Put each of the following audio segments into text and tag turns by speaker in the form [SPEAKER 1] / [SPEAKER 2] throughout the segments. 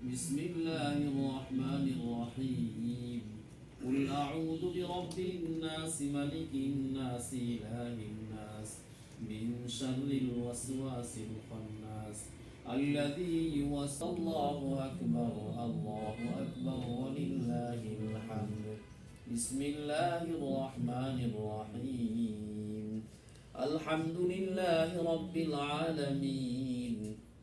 [SPEAKER 1] بسم الله الرحمن الرحيم. قل أعوذ برب الناس ملك الناس إله الناس من شر الوسواس الخناس. الذي يوسوس الله أكبر الله أكبر ولله الحمد. بسم الله الرحمن الرحيم. الحمد لله رب العالمين.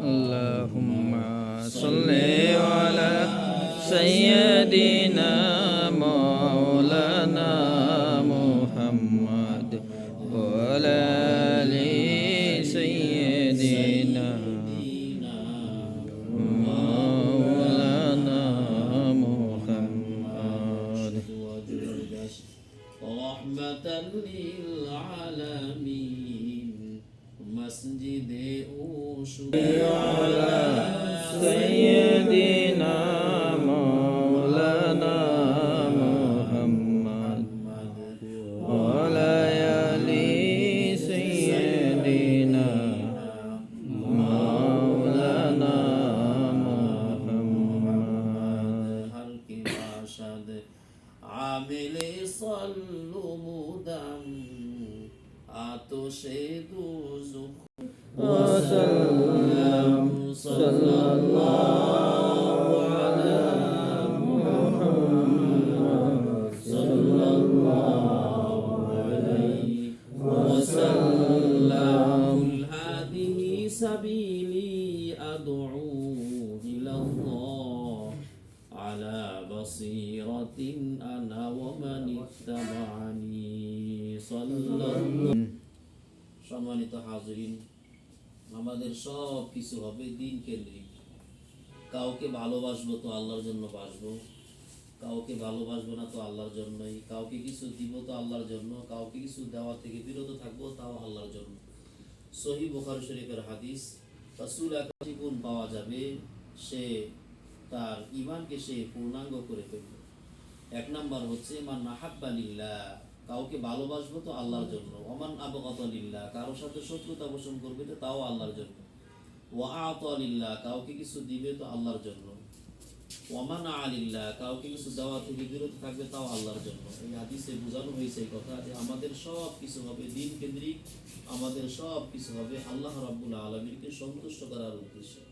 [SPEAKER 2] اللهم صل على سيدنا مولانا محمد وعلى آل سيدنا مولانا محمد.
[SPEAKER 1] رحمة للعالمين.
[SPEAKER 2] মসজিদে সৈয়দিনা মৌলানা মোহাম্মদ ওলায়ালি সৈয়দিনা মৌলানা মোহাম্মদ।
[SPEAKER 1] হালকি বাসাদ আমিলে সল্লু মুদাম آتش دوزخ
[SPEAKER 2] وسلم صلى الله على محمد صلى الله عليه وسلم.
[SPEAKER 1] هذه سبيلي أدعو إلى الله على بصيرة أنا ومن اتبعني সম্মানিত হাজরিন, আমাদের সব কিছু হবে দিন কেন্দ্রিক কাউকে ভালোবাসবো তো আল্লাহর জন্য বাসবো, কাউকে ভালোবাসবো না তো আল্লাহর জন্যই। কাউকে কিছু দিব তো আল্লাহর জন্য, কাউকে কিছু দেওয়া থেকে বিরত থাকব তাও আল্লাহর জন্য। সহি বুখারী শরীফের হাদিস, রাসূল একাশি গুণ পাওয়া যাবে? সে তার ইমানকে সে পূর্ণাঙ্গ করে ফেলবে। এক নাম্বার হচ্ছে, মান মাহাব্বা লিল্লাহ কাউকে ভালোবাসবো তো আল্লাহর জন্য। ওমান আবগত লিল্লাহ কারোর সাথে শত্রুতা পোষণ করবে তো তাও আল্লাহর জন্য। ওয়া আতা লিল্লাহ, কাউকে কিছু দিবে তো আল্লাহর জন্য। ওয়ামান আলিল্লাহ কাউকে কিছু দেওয়া থেকে বিরত থাকবে তাও আল্লাহর জন্য। এই হাদিসে বোঝানো হয়েছে এই কথা যে আমাদের সব কিছু হবে দিন কেন্দ্রিক, আমাদের সব কিছু হবে আল্লাহ রাব্বুল আলমীকে সন্তুষ্ট করার উদ্দেশ্যে।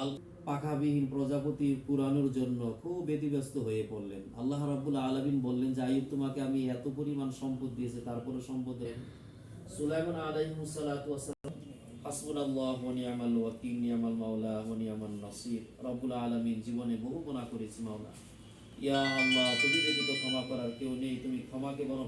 [SPEAKER 1] আল পাখাবিহীন প্রজাপতি পুরানোর জন্য খুব ব্যতিব্যস্ত হয়ে পড়লেন। আল্লাহ রাব্বুল আলামিন বললেন যে, আইয়ুব, তোমাকে আমি এত পরিমাণ সম্পদ দিয়েছে তারপরে সম্পদে জীবনে বহু করেছি, মাওলা। ক্ষমা করার কেউ নেই। তুমি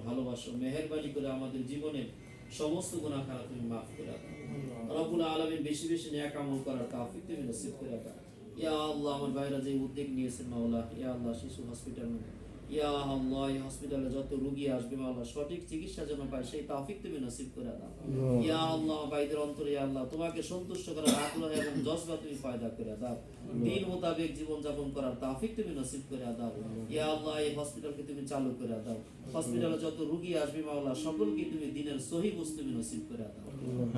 [SPEAKER 1] ভালোবাসো। মেহেরবানি করে আমাদের জীবনের সমস্ত গুনাহ খারাপ তুমি মাফ করে দাও। রব্বুল আলামিন বেশি বেশি নেক আমল করার তাফিক তুমি নসিব করে রাখা ইয়া আল্লাহ, আমার ভাইরা যে উদ্যোগ নিয়েছেন মাওলা, ইয়া আল্লাহ, শিশু হসপিটাল ইয়া আল্লাহ এই হসপিটালে যত রোগী আসবে মাওলা সঠিক চিকিৎসা যেন পায় সেই তৌফিক তুমি নসিব করে দাও। ইয়া আল্লাহ অন্তরে আল্লাহ তোমাকে সন্তুষ্ট করার আগ্রহ এবং জজবা তুমি পয়দা করে দাও। দিন মোতাবেক জীবন যাপন করার তৌফিক তুমি নসিব করে দাও। ইয়া আল্লাহ এই হসপিটালকে তুমি চালু করে দাও। হসপিটালে যত রোগী আসবে মাওলা সকলকে তুমি দিনের সহি বস্তু তুমি নসিব করে দাও।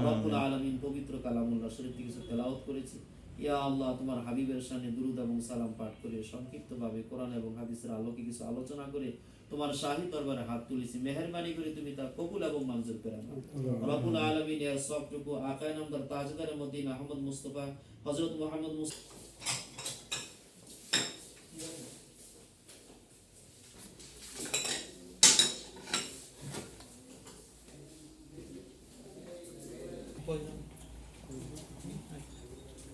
[SPEAKER 1] রব্বুল আলামিন পবিত্র কালামুল্লাহ শরীফ থেকে কিছু তেলাওয়াত করেছি। ইয়া আল্লাহ তোমার হাবিবের সামনে দুরুদ এবং সালাম পাঠ করে সংক্ষিপ্তভাবে কোরআন এবং হাদিসের আলোকে কিছু আলোচনা করে তোমার শাহী দরবারে হাত তুলেছি। মেহেরবানি করে তুমি তা কবুল এবং মঞ্জুর করে নাও। রব্বুল আলামিন এর সবটুকু আকায় নম্বর তাজদার মদিন আহমদ মুস্তফা হযরত মুহাম্মদ মুস্তফা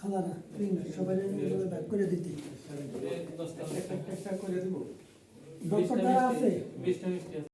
[SPEAKER 3] খালারা সবাই ব্যাক করে দিতে ডক্টর দ্বারা আছে